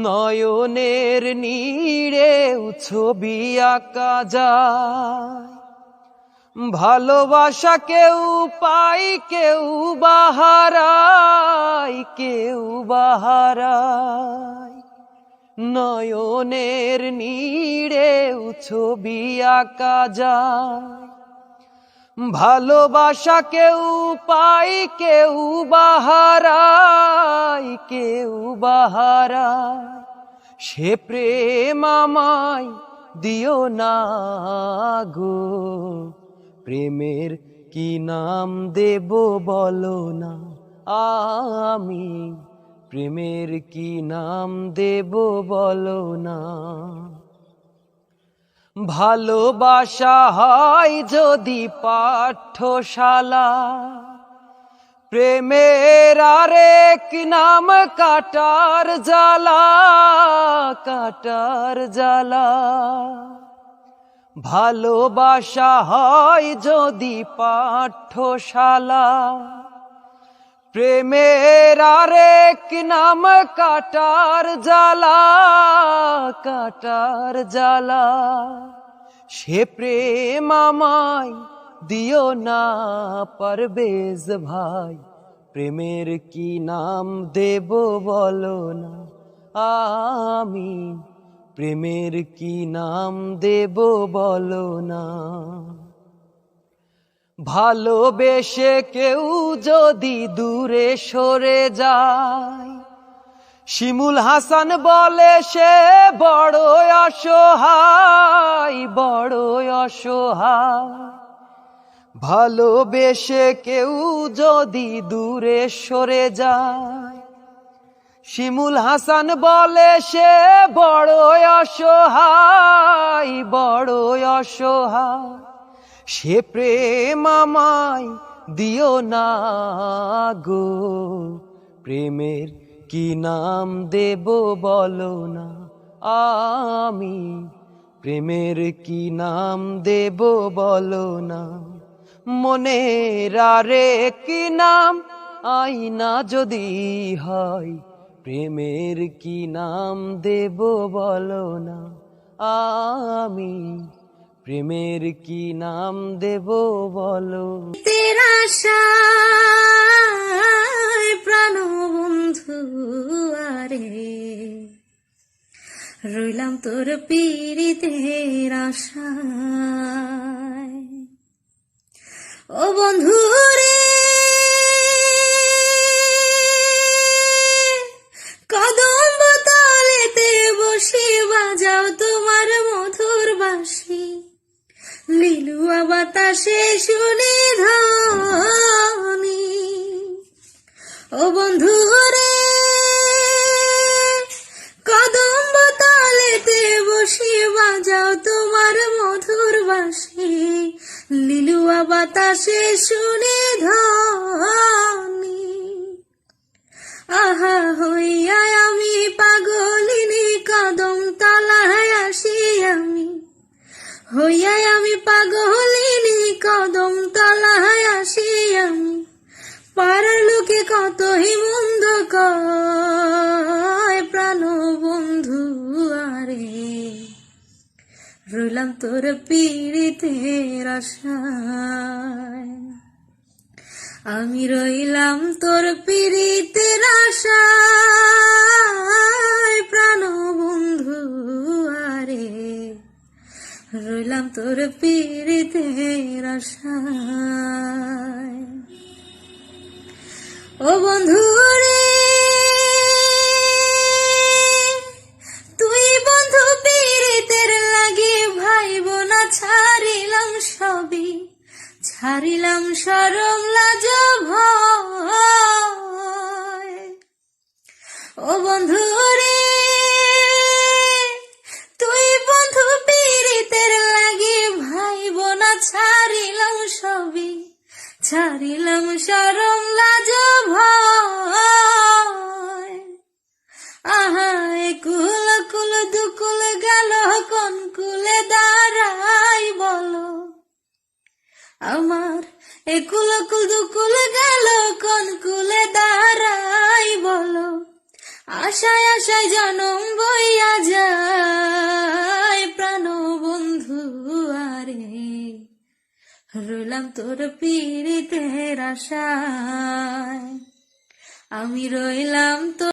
নয়নের নীড়ে ছবি আঁকা যায়। ভালোবাসা কেউ পাই কেউ বাহারাই কেউ বাহারাই নয়নের নীড়ে ছবি আঁকা যায়। ভালোবাসা কেউ পাই কেউ বাহারাই কেউ বাহারাই সে প্রেম আমায় দিও না গো। প্রেমের কি নাম দেব বলো না আমি। প্রেমের কি নাম দেব বলো না। ভালোবাসা হয় যদি পাঠশালা। প্রেমের আরেক নাম কাটার জালা কাটার জালা ভালোবাসা হয় যদি পাঠশালা। প্রেমের আরেক নাম কাটার জ্বালা কাটার জ্বালা। সে প্রেম আমায় দিও না পারবেজ ভাই, প্রেমের কি নাম দেব বলো না। আমি প্রেমের কি নাম দেব বলো না। ভালোবেসে কেউ যদি দূরে সরে যায়। শিমুল হাসান বলে, সে বড় অসহায় বড় অসহায়। ভালোবেসে কেউ যদি দূরে সরে যায়। শিমুল হাসান বলে, সে বড় অসহায় বড় অসহায়। সে প্রেম আমায় দিও না গো। প্রেমের কি নাম দেব বলো না আমি। প্রেমের কি নাম দেব বলো না। মনের আরে কি নাম? আইনা যদি হয়, প্রেমের কি নাম দেব বলো না আমি। প্রেমের কি নাম দেব বলো? প্রাণ বন্ধু আরে, রইলাম তোর পীড়িতের আশায়। ও বন্ধু রে লিলুয়া বাতাসে শুনে ধামি। ও বন্ধু রে কদম্ব তালেতে বসে বাজাও তোমার মধুর বাসে। লিলুয়া বাতাসে শুনে ধ্বনি হইয়াই আমি পাগলিনী কদম তলায় আসি আমি পাড়ার লোকে কত মন্দ কয় প্রাণ বন্ধু আরে। রইলাম তোর আশায়। আমি রইলাম তোর পীড়িতের আশায় প্রাণ বন্ধু রইলাম তোর পীড়িতের ও বন্ধু রে, তুই বন্ধু পীড়িতের লাগে ভাই বোনা ছাড়িলাম সবই। ছাড়িলাম সরম লাজ ভয়। ও বন্ধু সরম লাজ ভয়। কুল কুল, দুকুল গেল, কোন কুলে দাঁড়াই বলো। আমার একুল কুল, দুকুল গেল, কোন কুলে দাঁড়াই বলো। আশায় আশায় জনম বইয়া যায় প্রাণ। রইলাম তোর পীড়িতের আশায়। আমি রইলাম তো